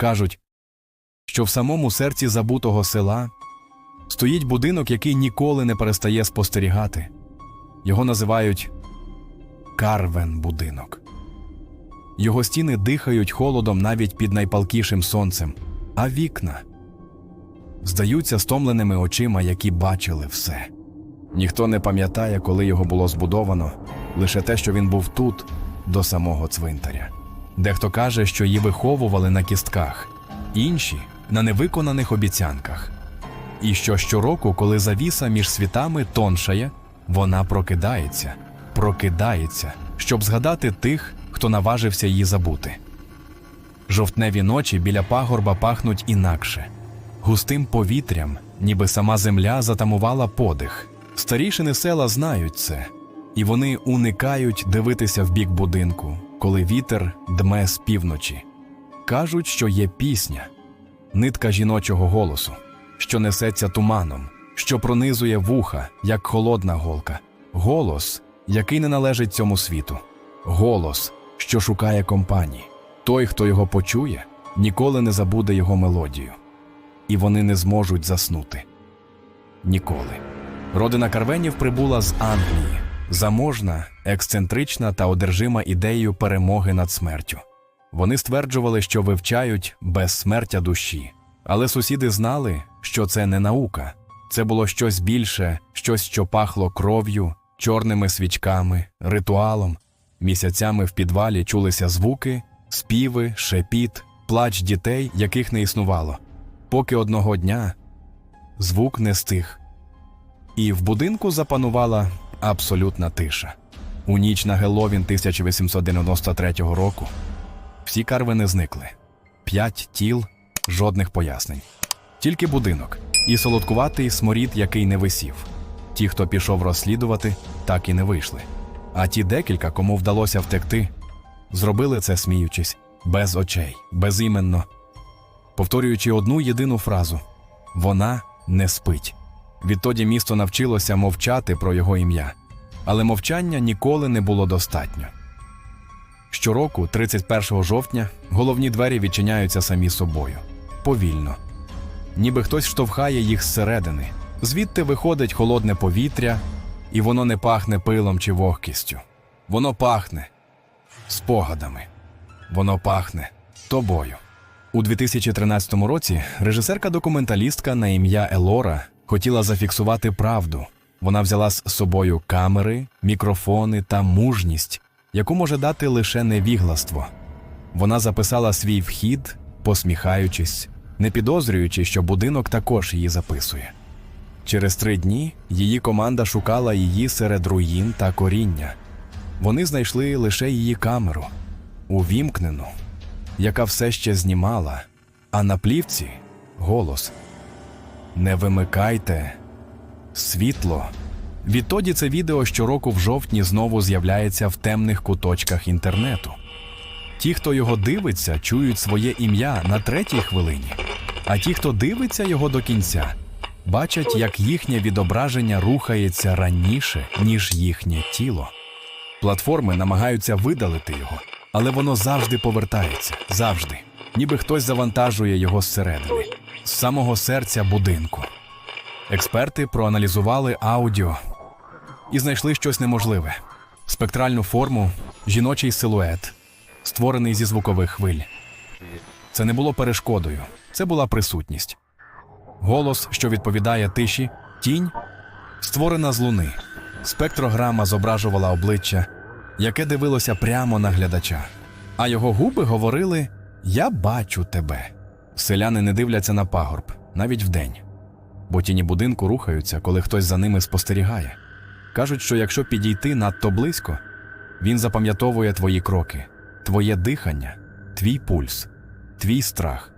Кажуть, що в самому серці забутого села стоїть будинок, який ніколи не перестає спостерігати. Його називають Карвен будинок. Його стіни дихають холодом навіть під найпалкішим сонцем, а вікна здаються стомленими очима, які бачили все. Ніхто не пам'ятає, коли його було збудовано, лише те, що він був тут, до самого цвинтаря. Дехто каже, що її виховували на кістках, інші на невиконаних обіцянках. І що щороку, коли завіса між світами тоншає, вона прокидається, прокидається, щоб згадати тих, хто наважився її забути. Жовтневі ночі біля пагорба пахнуть інакше, густим повітрям, ніби сама земля затамувала подих. Старішини села знають це, і вони уникають дивитися в бік будинку, коли вітер дме з півночі. Кажуть, що є пісня, нитка жіночого голосу, що несеться туманом, що пронизує вуха, як холодна голка, голос, який не належить цьому світу, голос, що шукає компанії. Той, хто його почує, ніколи не забуде його мелодію, і вони не зможуть заснути. Ніколи. Родина Карвенів прибула з Англії, заможна, ексцентрична та одержима ідеєю перемоги над смертю. Вони стверджували, що вивчають безсмертя душі, але сусіди знали, що це не наука, це було щось більше, щось, що пахло кров'ю, чорними свічками, ритуалом. Місяцями в підвалі чулися звуки, співи, шепіт, плач дітей, яких не існувало, поки одного дня звук не стих. І в будинку запанувала абсолютна тиша. У ніч на Геловін 1893 року всі карвини зникли. П'ять тіл, жодних пояснень. Тільки будинок і солодкуватий сморід, який не висів. Ті, хто пішов розслідувати, так і не вийшли. А ті декілька, кому вдалося втекти, зробили це сміючись, без очей, безіменно, повторюючи одну єдину фразу: вона не спить. Відтоді місто навчилося мовчати про його ім'я, але мовчання ніколи не було достатньо. Щороку, 31 жовтня, головні двері відчиняються самі собою повільно, ніби хтось штовхає їх зсередини. Звідти виходить холодне повітря, і воно не пахне пилом чи вогкістю. Воно пахне спогадами. Воно пахне тобою. У 2013 році режисерка-документалістка на ім'я Елора хотіла зафіксувати правду. Вона взяла з собою камери, мікрофони та мужність, яку може дати лише невігластво. Вона записала свій вхід, посміхаючись, не підозрюючи, що будинок також її записує. Через три дні її команда шукала її серед руїн та коріння. Вони знайшли лише її камеру, увімкнену, яка все ще знімала, а на плівці голос. Не вимикайте світло. Відтоді це відео щороку в жовтні знову з'являється в темних куточках інтернету. Ті, хто його дивиться, чують своє ім'я на третій хвилині, а ті, хто дивиться його до кінця, бачать, як їхнє відображення рухається раніше, ніж їхнє тіло. Платформи намагаються видалити його, але воно завжди повертається, завжди, ніби хтось завантажує його зсередини, з самого серця будинку. Експерти проаналізували аудіо і знайшли щось неможливе: спектральну форму, жіночий силует, створений зі звукових хвиль. Це не було перешкодою, це була присутність. Голос, що відповідає тиші, тінь, створена з луни. Спектрограма зображувала обличчя, яке дивилося прямо на глядача. А його губи говорили: Я бачу тебе. Селяни не дивляться на пагорб навіть вдень, бо тіні будинку рухаються, коли хтось за ними спостерігає. Кажуть, що якщо підійти надто близько, він запам'ятовує твої кроки, твоє дихання, твій пульс, твій страх.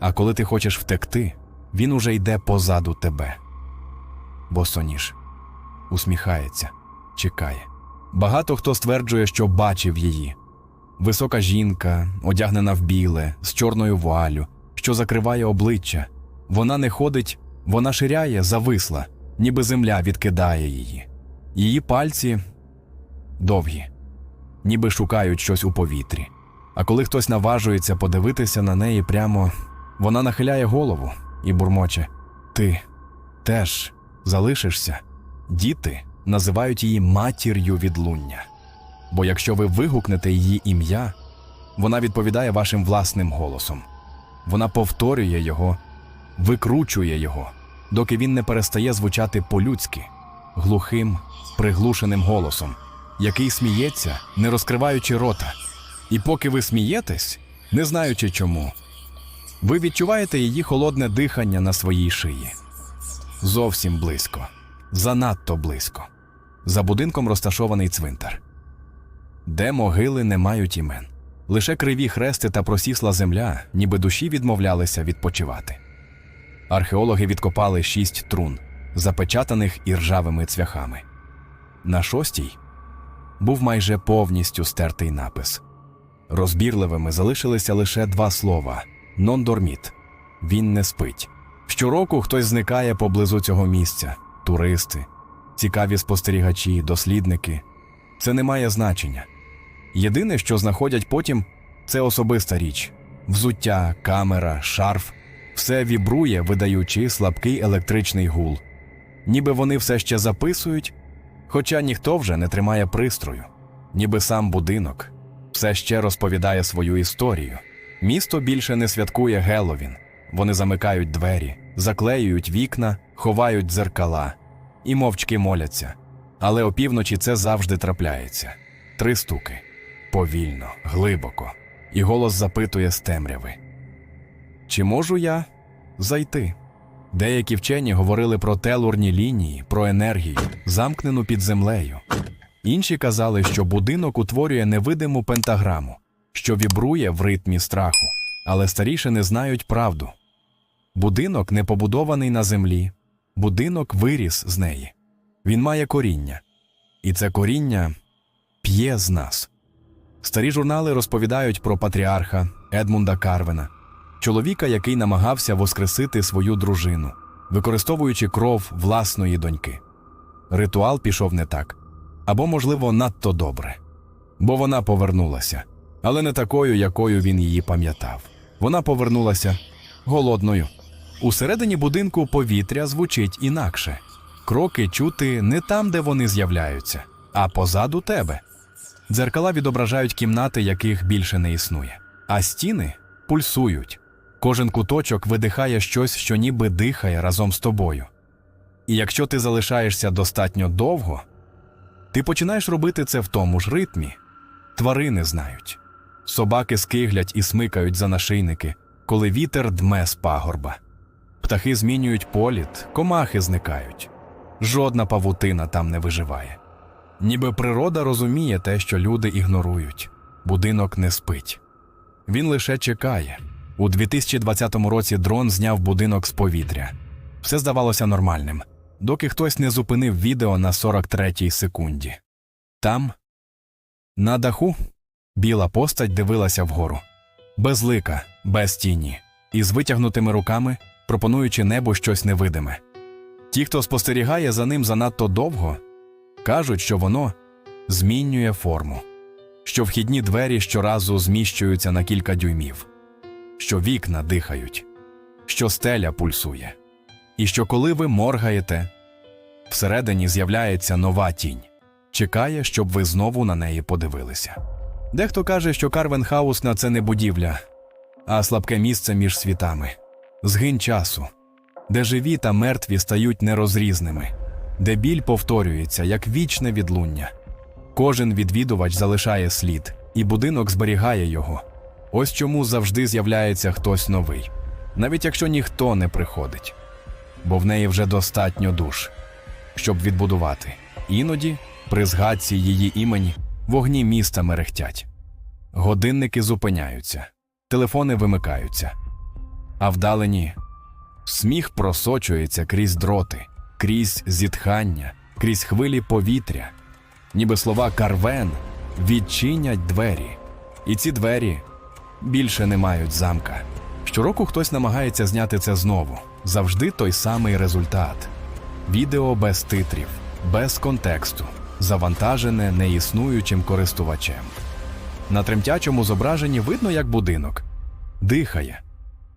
А коли ти хочеш втекти, він уже йде позаду тебе. Босоніж усміхається, чекає. Багато хто стверджує, що бачив її. Висока жінка, одягнена в біле, з чорною вуалю, що закриває обличчя. Вона не ходить, вона ширяє, зависла, ніби земля відкидає її. Її пальці довгі, ніби шукають щось у повітрі. А коли хтось наважується подивитися на неї прямо, вона нахиляє голову і бурмоче: Ти теж залишишся. Діти називають її матір'ю відлуння. Бо якщо ви вигукнете її ім'я, вона відповідає вашим власним голосом. Вона повторює його, викручує його, доки він не перестає звучати по-людськи, глухим, приглушеним голосом, який сміється, не розкриваючи рота. І поки ви смієтесь, не знаючи чому, ви відчуваєте її холодне дихання на своїй шиї. Зовсім близько, занадто близько. За будинком розташований цвинтар, де могили не мають імен. Лише криві хрести та просісла земля, ніби душі відмовлялися відпочивати. Археологи відкопали шість трун, запечатаних іржавими цвяхами. На шостій був майже повністю стертий напис. Розбірливими залишилися лише два слова «нон-дорміт» – він не спить. Щороку хтось зникає поблизу цього місця туристи, цікаві спостерігачі, дослідники. Це не має значення. Єдине, що знаходять потім, це особиста річ: взуття, камера, шарф все вібрує, видаючи слабкий електричний гул. Ніби вони все ще записують, хоча ніхто вже не тримає пристрою, ніби сам будинок все ще розповідає свою історію. Місто більше не святкує Геловін. Вони замикають двері, заклеюють вікна, ховають дзеркала і мовчки моляться. Але опівночі це завжди трапляється. Три стуки повільно, глибоко, і голос запитує з темряви: Чи можу я зайти? Деякі вчені говорили про телурні лінії, про енергію, замкнену під землею. Інші казали, що будинок утворює невидиму пентаграму, що вібрує в ритмі страху, але старіші не знають правду. Будинок не побудований на землі, будинок виріс з неї. Він має коріння, і це коріння п'є з нас. Старі журнали розповідають про патріарха Едмунда Карвена, чоловіка, який намагався воскресити свою дружину, використовуючи кров власної доньки. Ритуал пішов не так, або, можливо, надто добре, бо вона повернулася, але не такою, якою він її пам'ятав. Вона повернулася голодною. Усередині будинку повітря звучить інакше. Кроки чути не там, де вони з'являються, а позаду тебе. Дзеркала відображають кімнати, яких більше не існує, а стіни пульсують. Кожен куточок видихає щось, що ніби дихає разом з тобою. І якщо ти залишаєшся достатньо довго, ти починаєш робити це в тому ж ритмі. Тварини знають. Собаки скиглять і смикають за нашийники, коли вітер дме з пагорба. Птахи змінюють політ, комахи зникають. Жодна павутина там не виживає. Ніби природа розуміє те, що люди ігнорують. Будинок не спить. Він лише чекає. У 2020 році дрон зняв будинок з повітря. Все здавалося нормальним, доки хтось не зупинив відео на 43-й секунді. Там, на даху, біла постать дивилася вгору. Без лика, без тіні, із витягнутими руками, пропонуючи небу щось невидиме. Ті, хто спостерігає за ним занадто довго, кажуть, що воно змінює форму, що вхідні двері щоразу зміщуються на кілька дюймів, що вікна дихають, що стеля пульсує, і що коли ви моргаєте, всередині з'являється нова тінь, чекає, щоб ви знову на неї подивилися. Дехто каже, що Карвенхаус на це не будівля, а слабке місце між світами, згин часу, де живі та мертві стають нерозрізними, де біль повторюється як вічне відлуння. Кожен відвідувач залишає слід, і будинок зберігає його. Ось чому завжди з'являється хтось новий, навіть якщо ніхто не приходить, бо в неї вже достатньо душ, щоб відбудувати. Іноді, при згадці її імені, вогні міста мерехтять. Годинники зупиняються, телефони вимикаються, а вдалені сміх просочується крізь дроти, крізь зітхання, крізь хвилі повітря, ніби слова Карвен відчинять двері, і ці двері більше не мають замка. Щороку хтось намагається зняти це знову. Завжди той самий результат: відео без титрів, без контексту, завантажене неіснуючим користувачем. На тремтячому зображенні видно, як будинок дихає,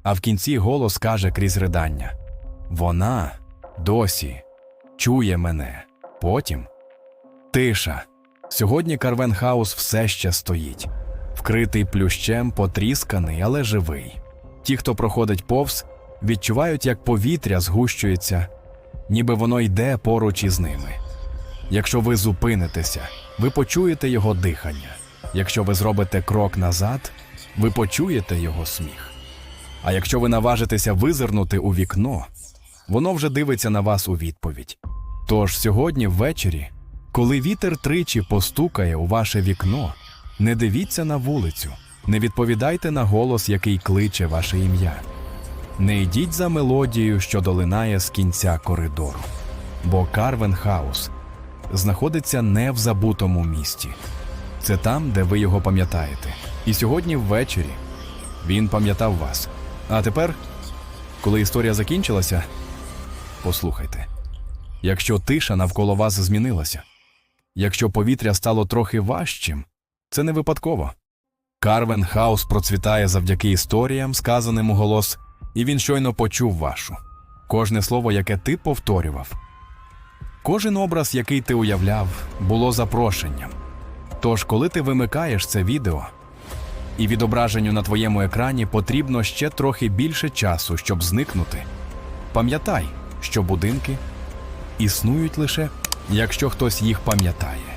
а в кінці голос каже крізь ридання: Вона досі чує мене. Потім тиша. Сьогодні Карвенхаус все ще стоїть, вкритий плющем, потрісканий, але живий. Ті, хто проходить повз, відчувають, як повітря згущується, ніби воно йде поруч із ними. Якщо ви зупинитеся, ви почуєте його дихання. Якщо ви зробите крок назад, ви почуєте його сміх. А якщо ви наважитеся визирнути у вікно, воно вже дивиться на вас у відповідь. Тож сьогодні ввечері, коли вітер тричі постукає у ваше вікно, не дивіться на вулицю, не відповідайте на голос, який кличе ваше ім'я. Не йдіть за мелодією, що долинає з кінця коридору, бо Карвен Хаус знаходиться не в забутому місті. Це там, де ви його пам'ятаєте. І сьогодні ввечері він пам'ятав вас. А тепер, коли історія закінчилася, послухайте. Якщо тиша навколо вас змінилася, якщо повітря стало трохи важчим, це не випадково. Карвен Хаус процвітає завдяки історіям, сказаним у голос, і він щойно почув вашу. Кожне слово, яке ти повторював, кожен образ, який ти уявляв, було запрошенням. Тож, коли ти вимикаєш це відео, і відображенню на твоєму екрані потрібно ще трохи більше часу, щоб зникнути, пам'ятай, що будинки існують лише, якщо хтось їх пам'ятає.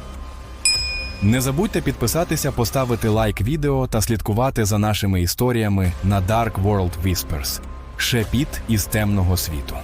Не забудьте підписатися, поставити лайк відео та слідкувати за нашими історіями на Dark World Whispers – шепіт із темного світу.